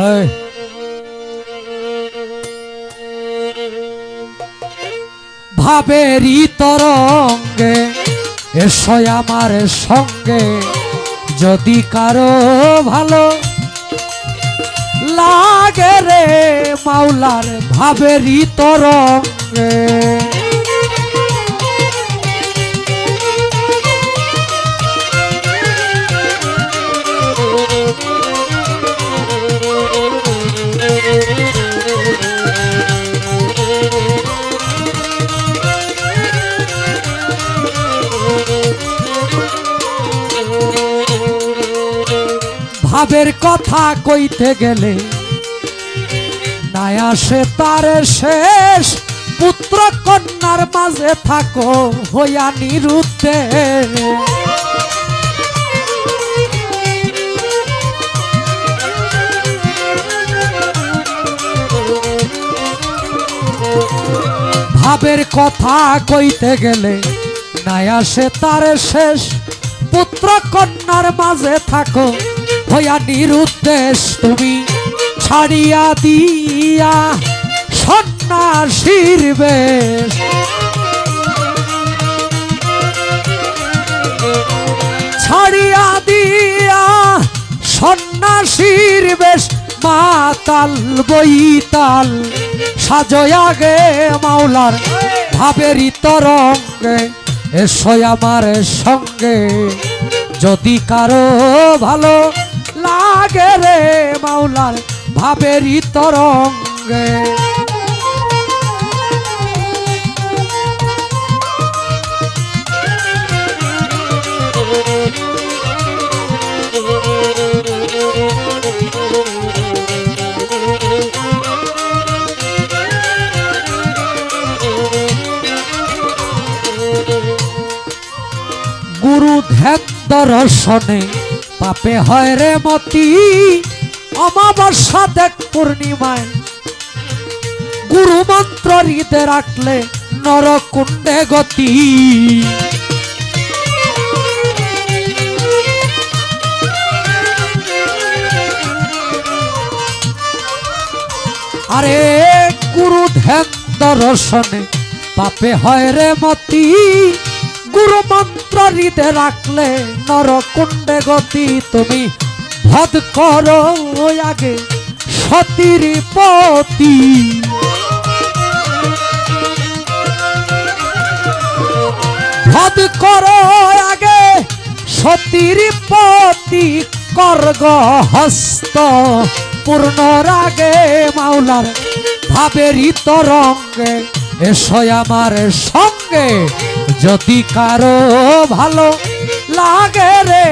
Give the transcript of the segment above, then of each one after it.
এই। ভাবেরই তরঙ্গে এসো আমার সঙ্গে যদি কারও ভালো লাগে রে মাওলার ভাবেরই তরঙ্গে কথা কইতে গেলে নাই আসে তার শেষ। পুত্র কন্যার মাঝে থাকো, হইয়া নিরুদ্ধে ভাবের কথা কইতে গেলে নাই আসে তার শেষ। পুত্র কন্যার মাঝে থাকো হইয়া নিরুদ্দেশ তুমি ছাড়িয়া দিয়া সন্ন্যাসীর বেশ। ছাড়িয়া দিয়া সন্ন্যাসীর বেশ। মাতাল বইতাল সাজয়া গে মাওলার ভাবেরই তরঙ্গে, এসো আমার সঙ্গে। যদি কারও ভালো লাগে রে মাওলার ভাবেরই তরঙ্গে। দর্শনে পাপে হয় রে মতি। অমাবস্যা দেখ পূর্ণিমায়। গুরু মন্ত্র হৃদে রাখলে নরকুণ্ডে গতি। আরে গুরু ধ্যান দর্শনে পাপে হয় রে মতি। গুরু মন্ত্র হৃদে রাখলে নরকুণ্ডে গতি তুমি। ভদ করো আগে সতীর পতি। ভদ করো আগে সতীর পতি। করগ হস্ত পূর্ণ রাগে মাওলার ভাবেরই তরঙ্গে। এসো আমার সঙ্গে। যদি কারও ভালো লাগে রে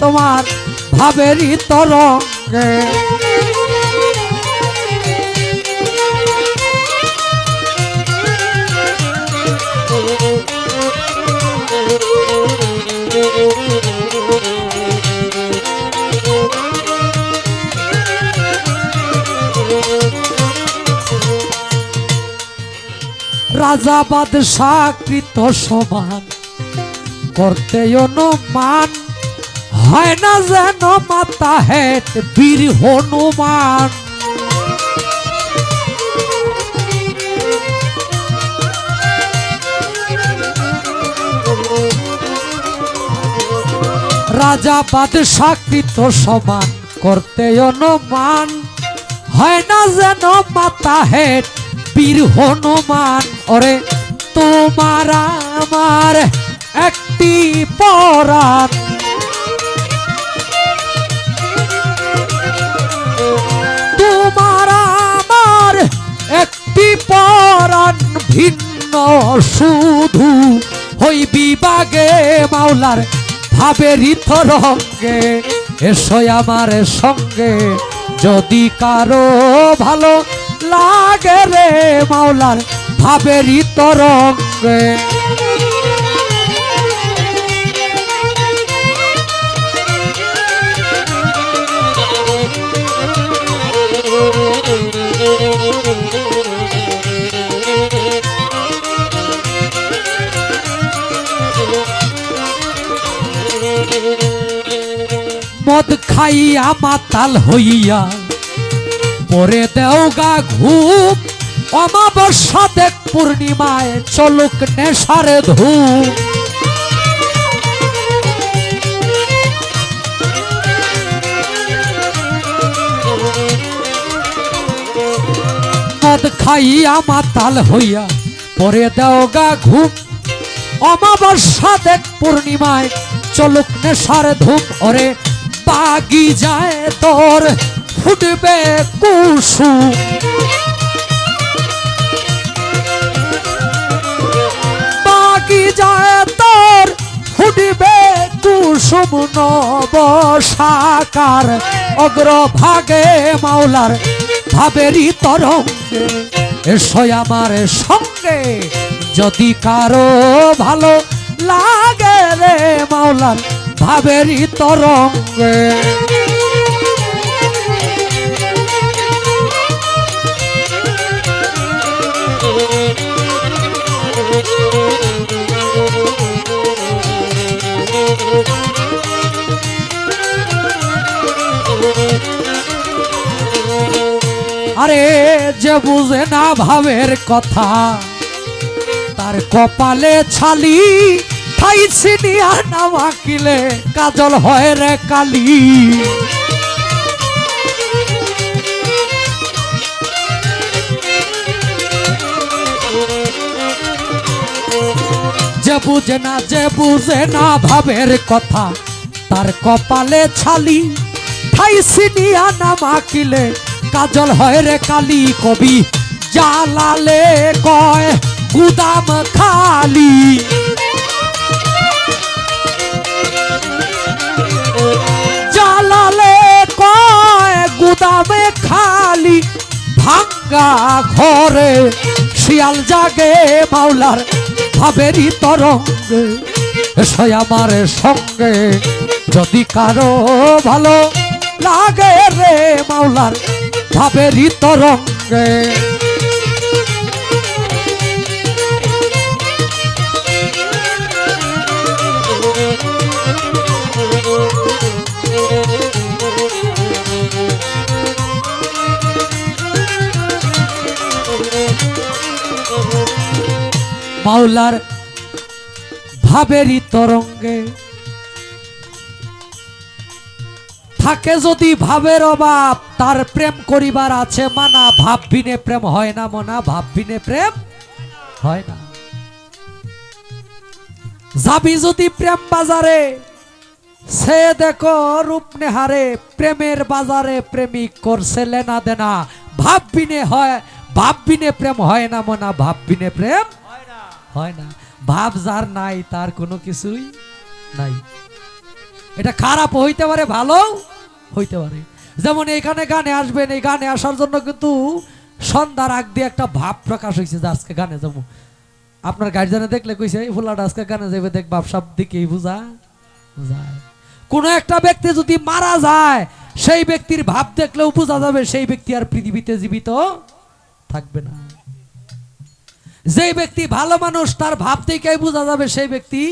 তোমার ভাবেরই তরঙ্গে। রাজা বাদশাহ কৃত সমান। করতে অনুমান, হয় না যেন মাতা হেট বীর হনুমান। রাজা বাদশাহ সমান করতে অনুমান, হয় না যেন মাতা হেট বীর হনুমান, ওরে তোমার আমার একটি পরাণ। তোমার আমার একটি পরাণ, ভিন্ন শুধু হই বিভাগে মাওলার ভাবেরই তরঙ্গে এসো আমার সঙ্গে, যদি কারও ভালো লাগে রে মাওলার ভাবেরই তরঙ্গে মদ খাইয়া মাতাল হইয়া পরে দেও গা ঘুম। অমাবস্যা দেখ পূর্ণিমায় চলুক নেশারে ধূপ মদ খাইয়া মাতাল হইয়া পরে দেও গা ঘুম। অমাবস্যা দেখ পূর্ণিমায় চলুক নেশার ধূপ ওরে বাগি যায় তোর ফুটবে কুসু বাকি যায় তোর, ফুটবে কুসুম নব সাকার অগ্রভাগে মাওলার ভাবেরই তরঙ্গে। এসো আমার সঙ্গে, যদি কারও ভালো লাগে রে মাওলার ভাবেরই তরঙ্গে। আরে যে বুঝে না ভাবের কথা, তার কপালে ছালি না মাকিলে কাজল হয় রে কালি। যে বুঝে না, যে বুঝে না ভাবের কথা, তার কপালে ছালি ঠাই ছিনিয়া না মাকিলে কাজল হয় রে কালি কবি। জালালে কয়, গুদাম খালি। জালালে কয়, গুদামে খালি। ভাঙ্গা ঘরে শিয়াল জাগে মাওলার ভাবেরই তরঙ্গে। এসো আমার সঙ্গে, যদি কারও ভালো লাগে রে মাওলার ভাবেরই তরঙ্গে। মাওলার ভাবেরই তরঙ্গে। থাকে যদি ভাবের অভাব, তার প্রেম করিবার আছে মানা। ভাব বিনে প্রেম হয় না মনা, ভাব বিনে প্রেম হয় না। যাবি যদি প্রেম বাজারে, সে দেখো রূপ নেহারে, প্রেমের বাজারে প্রেমিক করছে লেনা দেনা। ভাব বিনে হয়, ভাব বিনে প্রেম হয় না মনা, ভাব বিনে প্রেম হয় না। ভাব যার নাই, তার কোনো কিছুই নাই। এটা খারাপ হইতে পারে, ভালো হইতে পারে। যেমন এখানে গানে আসবেন, এই গানে আসার জন্য কিন্তু সন্ধ্যার আগ দিয়ে একটা ভাব প্রকাশ হয়েছে যে আজকে গানে যাব। আপনার গার্জেনে দেখলে কইছে, এই ফুলাটা আজকে গানে যাবে দেখ বাপ সব দিকেই বুঝা যায়। কোন একটা ব্যক্তি যদি মারা যায়, সেই ব্যক্তির ভাব দেখলেও বোঝা যাবে সেই ব্যক্তি আর পৃথিবীতে জীবিত থাকবে না। যেই ব্যক্তি ভালো মানুষ, তার ভাব থেকেই বোঝা যাবে সেই ব্যক্তি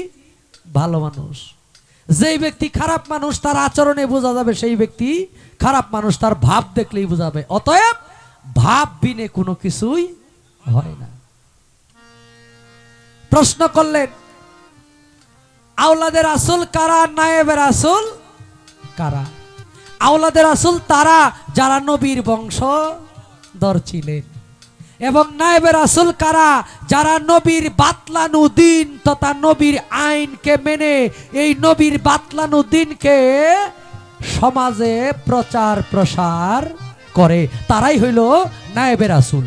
ভালো মানুষ। যেই ব্যক্তি খারাপ মানুষ, তার আচরণে বোঝা যাবে সেই ব্যক্তি খারাপ মানুষ, তার ভাব দেখলেই বোঝাবে অতএব ভাব বিনে কোনো কিছুই হয় না। প্রশ্ন করলেন, আওলাদের আসল কারা, নায়েবের আসল কারা? আওলাদের আসল তারা যারা নবীর বংশ দর ছিলেন। এবং নায়েবের আসল কারা? যারা নবীর বাতলানু দিন তথা নবীর আইনকে মেনে এই নবীর বাতলানু দিনকে সমাজে প্রচার প্রসার করে, তারাই হইল নায়েবের আসল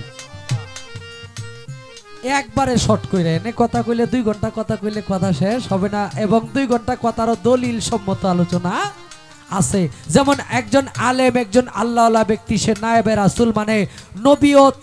একবারে শর্ট কইলে এনে কথা কইলে দুই ঘণ্টা, কথা কইলে কথা শেষ হবে না, এবং দুই ঘণ্টা কথারও দলিল সম্মত আলোচনা আছে। যেমন একজন আলেম, একজন আল্লাহ ব্যক্তি, সে নায়েবের আসুল মানে নবী ও